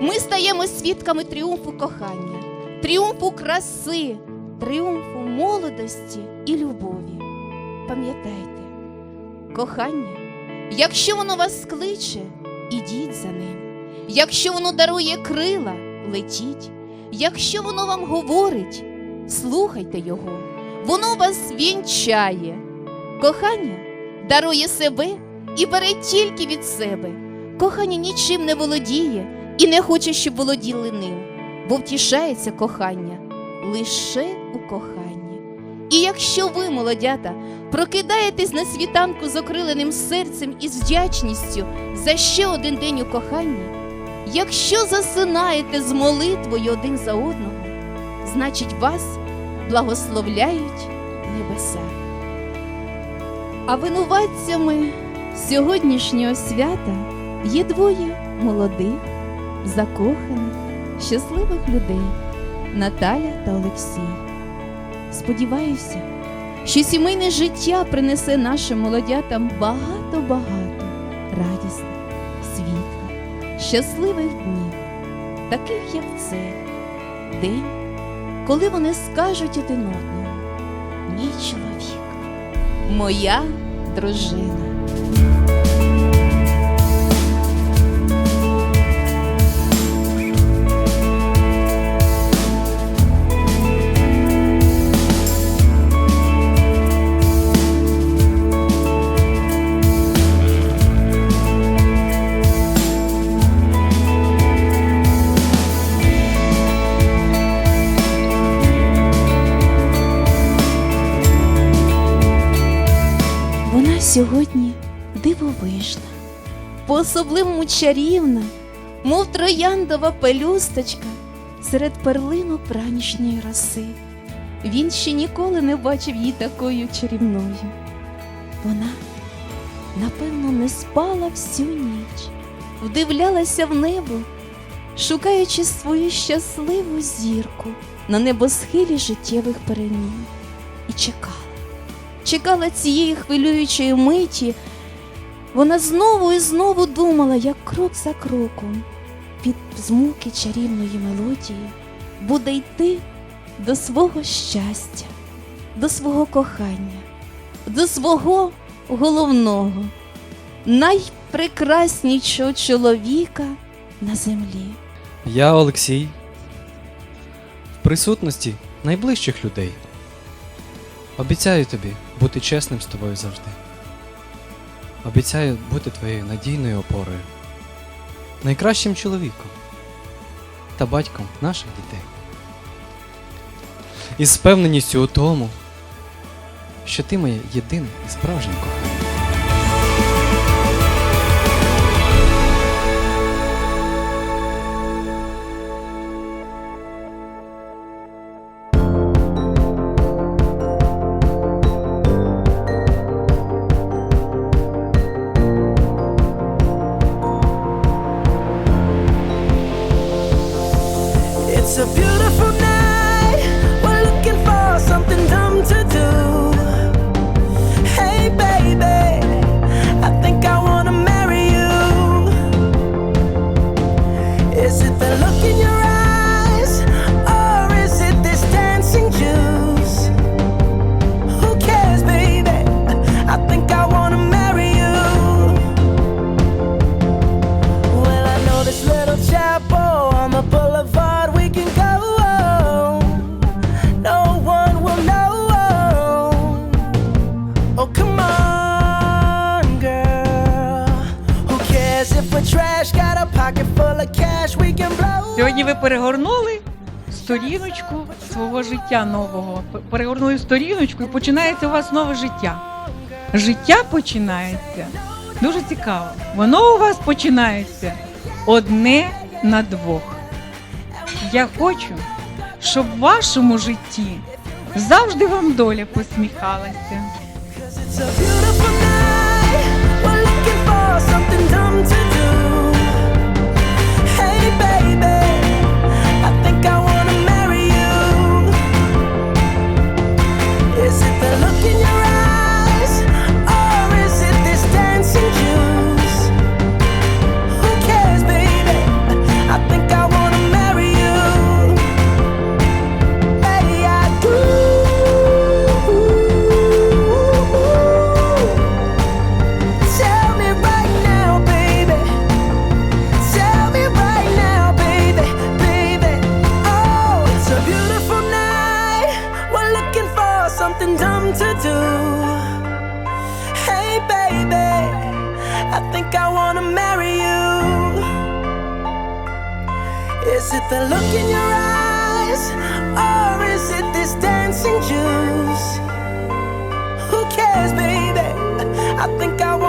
ми стаємо свідками тріумфу кохання, тріумфу краси, тріумфу молодості і любові. Пам'ятайте, кохання, якщо воно вас кличе, ідіть за ним. Якщо воно дарує крила, летіть. Якщо воно вам говорить, слухайте його. Воно вас вінчає. Кохання дарує себе і бере тільки від себе. Кохання нічим не володіє і не хоче, щоб володіли ним, бо втішається кохання лише у коханні. І якщо ви, молодята, прокидаєтесь на світанку з окриленим серцем і з вдячністю за ще один день у коханні, якщо засинаєте з молитвою один за одного, значить вас благословляють небеса. А винуватцями сьогоднішнього свята є двоє молодих, закоханих, щасливих людей Наталя та Олексій. Сподіваюся, що сімейне життя принесе нашим молодятам багато-багато радісних, світлих, щасливих днів, таких як цей день, коли вони скажуть один одному мій чоловік, моя дружина. Сьогодні дивовижна, по-особливому чарівна, мов трояндова пелюсточка серед перлинок ранішньої роси. Він ще ніколи не бачив її такою чарівною. Вона, напевно, не спала всю ніч, вдивлялася в небо, шукаючи свою щасливу зірку на небосхилі життєвих перемін, і чекала чекала цієї хвилюючої миті, вона знову і знову думала, як крок за кроком, під змуки чарівної мелодії, буде йти до свого щастя, до свого кохання, до свого головного, найпрекраснішого чоловіка на землі. Я Олексій. В присутності найближчих людей. Обіцяю тобі бути чесним з тобою завжди. Обіцяю бути твоєю надійною опорою, найкращим чоловіком та батьком наших дітей. І з впевненістю у тому, що ти моє єдине і справжнє кохання. A beautiful Сьогодні ви перегорнули сторіночку свого життя нового. Перегорнули сторіночку і починається у вас нове життя. Життя починається дуже цікаво. Воно у вас починається одне на двох. Я хочу, щоб в вашому житті завжди вам доля посміхалася. Something dumb to do. nothing dumb to do. Hey, baby, I think I wanna marry you. Is it the look in your eyes, or is it this dancing juice? Who cares, baby? I think I